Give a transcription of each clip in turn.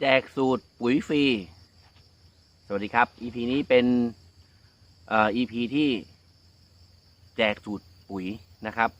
แจกสูตรปุ๋ยฟรี สวัสดีครับ EP นี้เป็นเอ่อ EP ที่แจกสูตรปุ๋ยนะครับ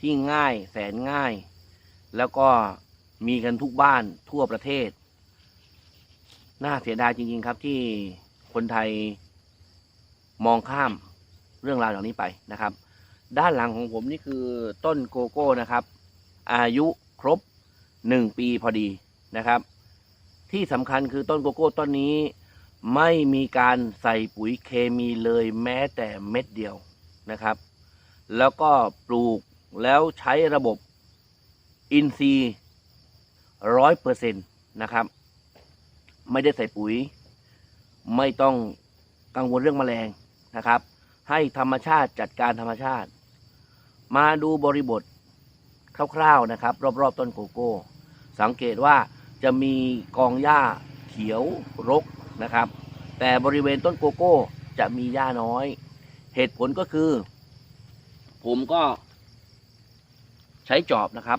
ที่ง่ายแสนง่าย แล้วก็มีกันทุกบ้านทั่วประเทศ น่าเสียดายจริง ๆ ครับที่คนไทยมองข้ามเรื่องราวเหล่านี้ไปนะครับ ด้านหลังของผมนี่คือต้นโกโก้นะครับ อายุครบหนึ่งปีพอดีนะครับ ที่สำคัญคือต้นโกโก้ต้นนี้ ไม่มีการใส่ปุ๋ยเคมีเลยแม้แต่เม็ดเดียวนะครับ แล้วก็ปลูกแล้วใช้ระบบอินทรีย์ร้อยเปอร์เซ็นต์นะครับ ไม่ได้ใส่ปุ๋ย ไม่ต้องกังวลเรื่องแมลงนะครับ ให้ธรรมชาติจัดการธรรมชาติ มาดูบริบทคร่าวๆนะครับ รอบๆต้นโกโก้ สังเกตว่า จะมีกองหญ้าเขียวรกนะครับ แต่บริเวณต้นโกโก้จะมีหญ้าน้อย เหตุผลก็คือ ผมก็ ใช้จอบนะครับ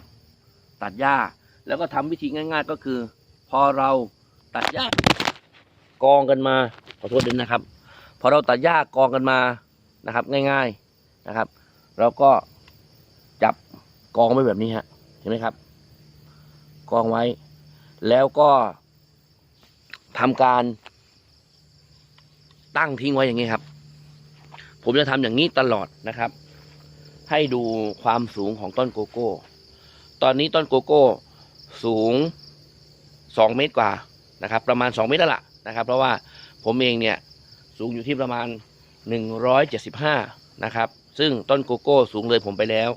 ตัดหญ้าแล้วก็ทำวิธีง่าย ๆ ก็คือ พอเราตัดหญ้ากองกันมาขอโทษด้วยนะครับ พอเราตัดหญ้ากองกันมานะครับ ง่าย ๆนะครับ เราก็จับกองไว้แบบนี้ฮะเห็นไหมครับ กองไว้ แล้วก็ทำการตั้งทิ้งไว้อย่างนี้ครับ ผมจะทำอย่างนี้ตลอดนะครับ ให้ดูความสูงของต้นโกโก้ ตอนนี้ต้นโกโก้สูงสองเมตรกว่านะครับ ประมาณสองเมตรแล้วล่ะนะครับ เพราะว่าผมเองเนี่ยสูงอยู่ที่ประมาณหนึ่งร้อยเจ็ดสิบห้านะครับ ซึ่งต้นโกโก้สูงเลยผมไปแล้ว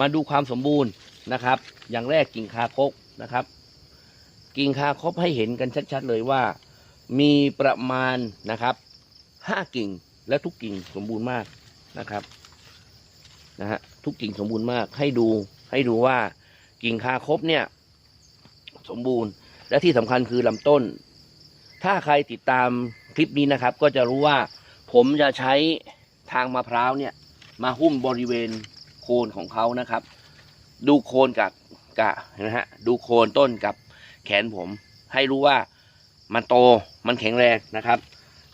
มาดูความสมบูรณ์นะครับ อย่างแรกกิ่งคาคกนะครับ กิ่งคาคบให้เห็นกันชัดๆเลยว่า มีประมาณนะครับห้ากิ่งและทุกกิ่งสมบูรณ์มากนะครับนะฮะทุกกิ่งสมบูรณ์มากให้ดูให้ดูว่ากิ่งคาคบเนี่ย สมบูรณ์ และที่สำคัญคือลำต้น ถ้าใครติดตามคลิปนี้นะครับ ก็จะรู้ว่าผมจะใช้ทางมะพร้าวเนี่ย มาหุ้มบริเวณโคนของเขานะครับ ดูโคนกับกะนไหมฮะดูโคนต้นกับ แขนผม ให้รู้ว่ามันโตมันแข็งแรงนะครับ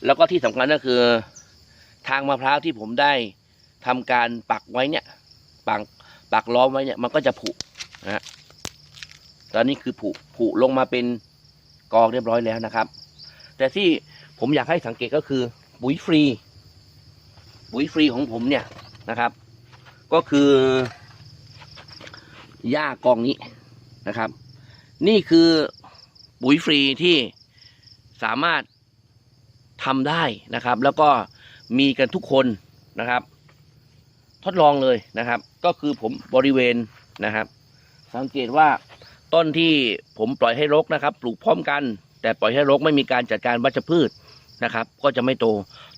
แล้วก็ที่สำคัญก็คือ ทางมะพร้าวที่ผมได้ทำการปักไว้เนี่ยปักปักล้อมไว้เนี่ยมันก็จะผุนะฮะตอนนี้คือผุผุลงมาเป็นกองเรียบร้อยแล้วนะครับ แต่ที่ผมอยากให้สังเกตก็คือ ปุ๋ยฟรี ปุ๋ยฟรีของผมเนี่ยนะครับ ก็คือหญ้ากองนี้นะครับ นี่คือปุ๋ยฟรีที่สามารถทำได้นะครับ แล้วก็มีกันทุกคนนะครับ ทดลองเลยนะครับ ก็คือผมบริเวณนะครับ สังเกตว่าต้นที่ผมปล่อยให้รกนะครับ ปลูกพร้อมกัน แต่ปล่อยให้รกไม่มีการจัดการวัชพืชนะครับ ก็จะไม่โต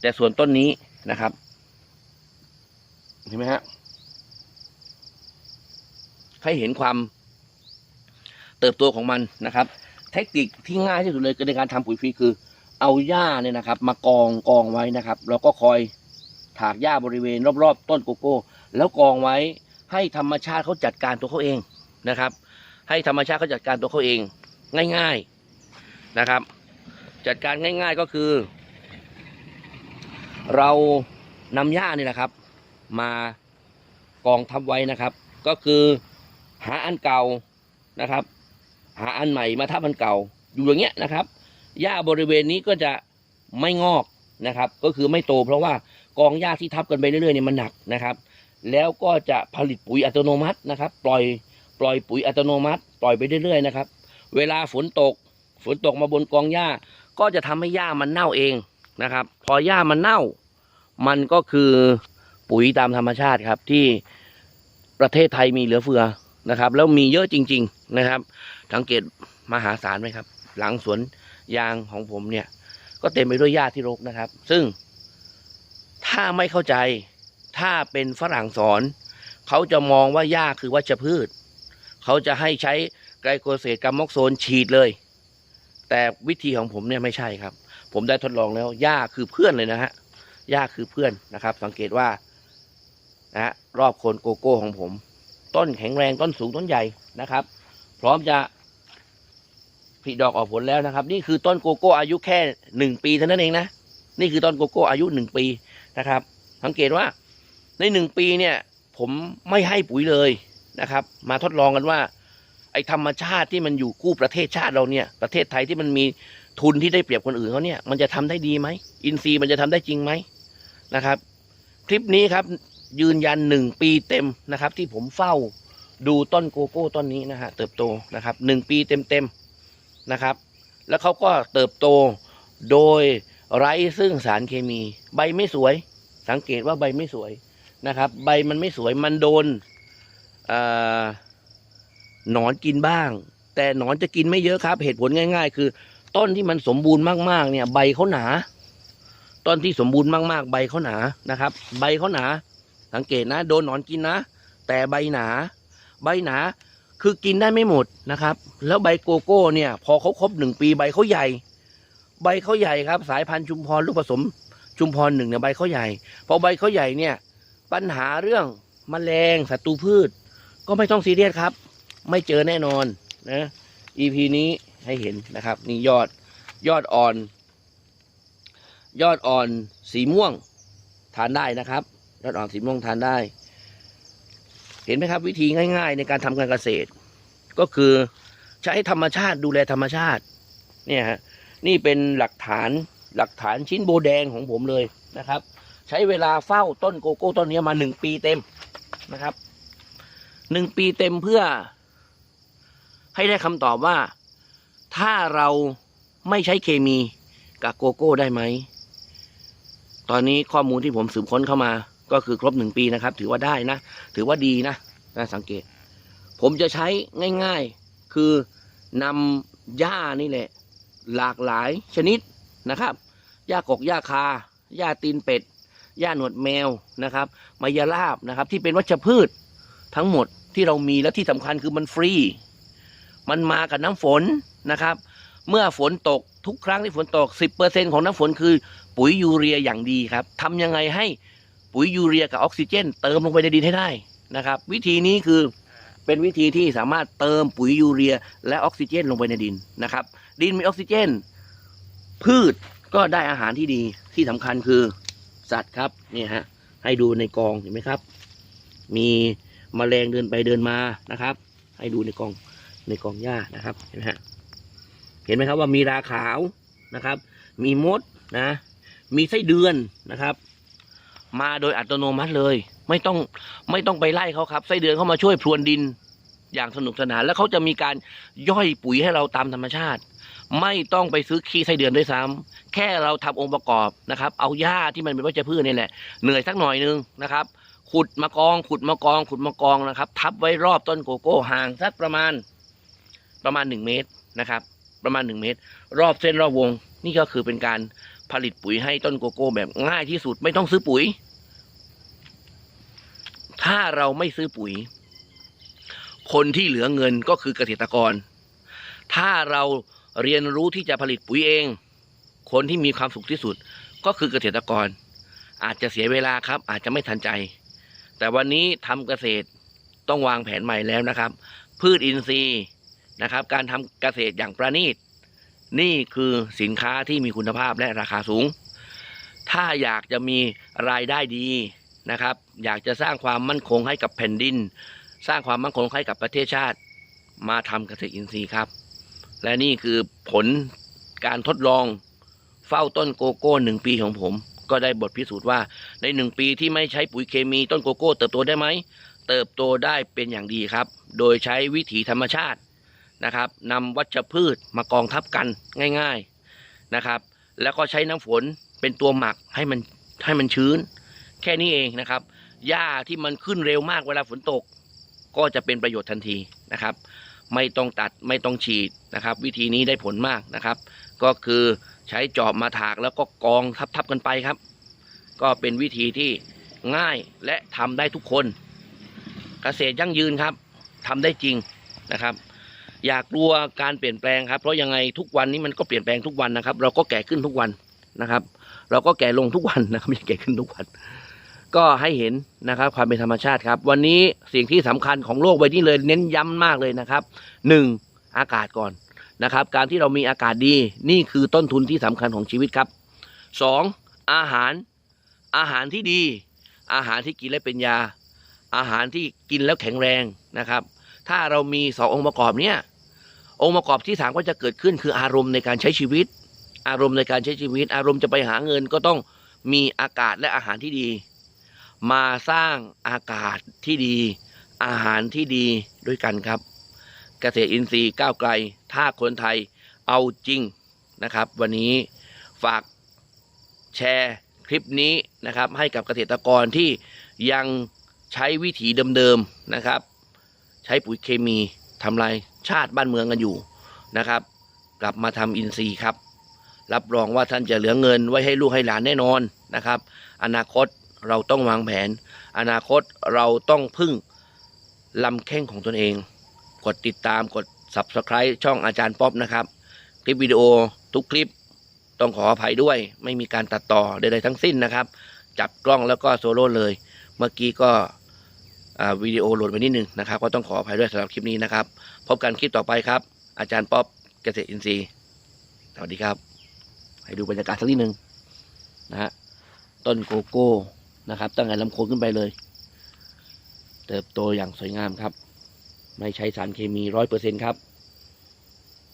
แต่ส่วนต้นนี้นะครับเห็นไหมฮะให้เห็นความ เติบโตของมันนะครับ เทคนิคที่ง่ายที่สุดเลยในการทำปุ๋ยฟรีคือ เอาหญ้าเนี่ยนะครับ มากองกองไว้นะครับแล้วก็คอยถากหญ้าบริเวณรอบๆ ต้นโกโก้ แล้วกองไว้ให้ธรรมชาติเขาจัดการตัวเขาเองนะครับ ให้ธรรมชาติเขาจัดการตัวเขาเอง ง่ายๆนะครับ จัดการง่าย ๆก็คือ เรานำหญ้านี่แหละครับ มากองทับไว้นะครับ ก็คือหาอันเก่านะครับ หาอันใหม่มาทับอันเก่า อยู่อย่างเงี้ยนะครับหญ้าบริเวณนี้ก็จะไม่งอกนะครับ ก็คือไม่โต เพราะว่ากองหญ้าที่ทับกันไปเรื่อยๆเนี่ยมันหนักนะครับ แล้วก็จะผลิตปุ๋ยอัตโนมัตินะครับ ปล่อยปล่อยปุ๋ยอัตโนมัติ ปล่อยไปเรื่อยๆนะครับ เวลาฝนตก ฝนตกมาบนกองหญ้า ก็จะทำให้หญ้ามันเน่าเองนะครับ พอหญ้ามันเน่า มันก็คือปุ๋ยตามธรรมชาติครับที่ประเทศไทยมีเหลือเฟือ นะครับ แล้วมีเยอะจริง ๆนะครับสังเกตมหาศาลไหมครับ หลังสวนยางของผมเนี่ย ก็เต็มไปด้วยหญ้าที่รกนะครับ ซึ่งถ้าไม่เข้าใจถ้าเป็นฝรั่งสอน เขาจะมองว่าหญ้าคือวัชพืช เขาจะให้ใช้ไกลโคเซตกัมมอกโซนฉีดเลย แต่วิธีของผมเนี่ยไม่ใช่ครับ ผมได้ทดลองแล้วหญ้าคือเพื่อนเลยนะฮะหญ้าคือเพื่อนนะครับ สังเกตว่านะฮะรอบโคนโกโก้ของผม ต้นแข็งแรงต้นสูงต้นใหญ่นะครับ พร้อมจะผลิดอกออกผลแล้วนะครับ นี่คือต้นโกโก้อายุแค่หนึ่งปีเท่านั้นเองนะนี่คือต้นโกโก้อายุหนึ่งปีนะครับ สังเกตว่าในหนึ่งปีเนี่ยผมไม่ให้ปุ๋ยเลยนะครับ มาทดลองกันว่า ไอ้ธรรมชาติที่มันอยู่คู่ประเทศชาติเราเนี่ยประเทศไทยที่มันมีทุนที่ได้เปรียบคนอื่นเขาเนี่ยมันจะทำได้ดีไหมอินทรีย์มันจะทำได้จริงไหมนะครับ คลิปนี้ครับ ยืนยันหนึ่งปีเต็มนะครับ ที่ผมเฝ้าดูต้นโกโก้ต้นนี้นะฮะเติบโตนะครับหนึ่งปีเต็มเต็มๆนะครับ แล้วเขาก็เติบโตโดยไร้ซึ่งสารเคมี ใบไม่สวย สังเกตว่าใบไม่สวยนะครับ ใบมันไม่สวยมันโดนหนอนกินบ้าง แต่หนอนจะกินไม่เยอะครับ เหตุผลง่าย ๆ คือ ต้นที่มันสมบูรณ์มากๆ เนี่ย ใบเขาหนา ต้นที่สมบูรณ์มากๆ ใบเขาหนานะครับ ใบเขาหนา สังเกตนะ โดนหนอนกินนะ แต่ใบหนา ใบหนาคือกินได้ไม่หมดนะครับ แล้วใบโกโก้เนี่ย พอเขาครบหนึ่งปีใบเขาใหญ่ ใบเขาใหญ่ครับ สายพันธุ์ชุมพรลูกผสมชุมพรหนึ่งเนี่ยใบเขาใหญ่ พอใบเขาใหญ่เนี่ย ปัญหาเรื่องมแมลงศัตรูพืช ก็ไม่ต้องซีเรียสครับ ไม่เจอแน่นอนนะ EP นี้ให้เห็นนะครับ นี่ยอดยอดอ่อน ยอดอ่อนสีม่วงทานได้นะครับ ยอดอ่อนสีม่วงทานได้ เห็นไหมครับ วิธีง่าย ๆ ในการทำการเกษตร ก็คือใช้ธรรมชาติดูแลธรรมชาติ เนี่ยฮะนี่เป็นหลักฐานหลักฐานชิ้นโบแดงของผมเลยนะครับ ใช้เวลาเฝ้าต้นโกโก้ต้นนี้มาหนึ่งปีเต็มนะครับหนึ่งปีเต็มเพื่อ ให้ได้คำตอบว่า ถ้าเราไม่ใช้เคมีกับโกโก้ได้ไหม ตอนนี้ข้อมูลที่ผมสืบค้นเข้ามา ก็คือครบหนึ่งปีนะครับ ถือว่าได้นะ ถือว่าดีนะน่าสังเกต ผมจะใช้ง่าย ๆ คือนำหญ้านี่แหละ หลากหลายชนิดนะครับหญ้ากกหญ้าคาหญ้าตีนเป็ดหญ้าหนวดแมวนะครับมายาลาบนะครับ ที่เป็นวัชพืชทั้งหมดที่เรามีและที่สำคัญคือมันฟรี มันมากับน้ำฝนนะครับ เมื่อฝนตกทุกครั้งที่ฝนตก 10%ของน้ำฝนคือ ปุ๋ยยูเรียอย่างดีครับทำยังไงให้ ปุ๋ยยูเรียกับออกซิเจน เติมลงไปในดินให้ได้นะครับ วิธีนี้คือเป็นวิธีที่สามารถเติมปุ๋ยยูเรีย และออกซิเจน ลงไปในดินนะครับ ดินมีออกซิเจน พืชก็ได้อาหารที่ดีที่สำคัญคือสัตว์ครับนี่ฮะให้ดูในกองเห็นไหมครับ มีมแมลงเดินไปเดินมานะครับ ให้ดูในกองในกองหญ้านะครับเห็นไหมฮะเห็นไหมครับว่ามีราขาวนะครับ มีมดนะ มีไส้เดือนนะครับ มาโดยอัตโนมัติเลย ไม่ต้องไม่ต้องไปไล่เขาครับไส้เดือนเข้ามาช่วยพรวนดินอย่างสนุกสนาน แล้วเขาจะมีการย่อยปุ๋ยให้เราตามธรรมชาติ ไม่ต้องไปซื้อขี้ไส้เดือนด้วยซ้ำแค่เราทำองค์ประกอบนะครับ เอาหญ้าที่มันเป็นวัชพืชนี่แหละเหนื่อยสักหน่อยนึงนะครับ ขุดมากอง ขุดมากอง ขุดมากองนะครับ ทับไว้รอบต้นโกโก้ห่างสักประมาณประมาณหนึ่งเมตรนะครับ ประมาณหนึ่งเมตร รอบเส้นรอบวง นี่ก็คือเป็นการ ผลิตปุ๋ยให้ต้นโกโก้แบบง่ายที่สุดไม่ต้องซื้อปุ๋ย ถ้าเราไม่ซื้อปุ๋ย คนที่เหลือเงินก็คือเกษตรกร ถ้าเราเรียนรู้ที่จะผลิตปุ๋ยเอง คนที่มีความสุขที่สุดก็คือเกษตรกร อาจจะเสียเวลาครับ อาจจะไม่ทันใจ แต่วันนี้ทำเกษตรต้องวางแผนใหม่แล้วนะครับ พืชอินทรีย์นะครับ การทำเกษตรอย่างประณีต นี่คือสินค้าที่มีคุณภาพและราคาสูง ถ้าอยากจะมีรายได้ดีนะครับ อยากจะสร้างความมั่นคงให้กับแผ่นดิน สร้างความมั่นคงให้กับประเทศชาติ มาทำเกษตรอินทรีย์ครับ และนี่คือผลการทดลองเฝ้าต้นโกโก้หนึ่งปีของผม ก็ได้บทพิสูจน์ว่าในหนึ่งปีที่ไม่ใช้ปุ๋ยเคมีต้นโกโก้ เติบโตได้ไหม เติบโตได้เป็นอย่างดีครับ โดยใช้วิถีธรรมชาติ นะครับนำวัชพืชมากองทับกันง่าย ๆนะครับ แล้วก็ใช้น้ำฝนเป็นตัวหมักให้มันให้มันชื้น แค่นี้เองนะครับหญ้าที่มันขึ้นเร็วมากเวลาฝนตก ก็จะเป็นประโยชน์ทันทีนะครับ ไม่ต้องตัดไม่ต้องฉีดนะครับ วิธีนี้ได้ผลมากนะครับ ก็คือใช้จอบมาถากแล้วก็กองทับๆกันไปครับ ก็เป็นวิธีที่ง่ายและทำได้ทุกคน เกษตรยั่งยืนครับทำได้จริงนะครับ อยากกลัวการเปลี่ยนแปลงครับ เพราะยังไงทุกวันนี้มันก็เปลี่ยนแปลงทุกวันนะครับ เราก็แก่ขึ้นทุกวันนะครับ เราก็แก่ลงทุกวันนะครับไม่ใช่แก่ขึ้นทุกวัน ก็ให้เห็นนะครับ ความเป็นธรรมชาติครับ วันนี้สิ่งที่สำคัญของโลกใบนี้เลยเน้นย้ำมากเลยนะครับหนึ่งอากาศก่อนนะครับ การที่เรามีอากาศดีนี่คือต้นทุนที่สำคัญของชีวิตครับสองอาหารอาหารที่ดี อาหารที่กินแล้วเป็นยา อาหารที่กินแล้วแข็งแรงนะครับ ถ้าเรามีสององค์ประกอบเนี้ย องค์ประกอบที่สามก็จะเกิดขึ้นคืออารมณ์ในการใช้ชีวิต อารมณ์ในการใช้ชีวิต อารมณ์จะไปหาเงินก็ต้องมีอากาศและอาหารที่ดี มาสร้างอากาศที่ดี อาหารที่ดีด้วยกันครับ เกษตรอินทรีย์ก้าวไกล ถ้าคนไทยเอาจริงนะครับ วันนี้ฝากแชร์คลิปนี้นะครับ ให้กับเกษตรกรที่ยังใช้วิถีเดิมๆนะครับ ใช้ปุ๋ยเคมีทำลาย ชาติบ้านเมืองกันอยู่นะครับ กลับมาทำอินทรีย์ครับ รับรองว่าท่านจะเหลือเงินไว้ให้ลูกให้หลานแน่นอนนะครับ อนาคตเราต้องวางแผน อนาคตเราต้องพึ่งลำแข้งของตนเอง กดติดตามกด subscribe ช่องอาจารย์ป๊อปนะครับ คลิปวิดีโอทุกคลิปต้องขออภัยด้วย ไม่มีการตัดต่อใดๆทั้งสิ้นนะครับ จับกล้องแล้วก็โซโล่เลย เมื่อกี้ก็ วิดีโอโหลดไปนิดนึงนะครับ ก็ต้องขออภัยด้วยสำหรับคลิปนี้นะครับ พบกันคลิปต่อไปครับ อาจารย์ป๊อปเกษตรอินทรีย์สวัสดีครับ ให้ดูบรรยากาศสักนิดนึงนะฮะต้นโกโก้นะครับ ตั้งแต่ลำโคนขึ้นไปเลย เติบโตอย่างสวยงามครับ ไม่ใช้สารเคมีร้อยเปอร์เซ็นครับ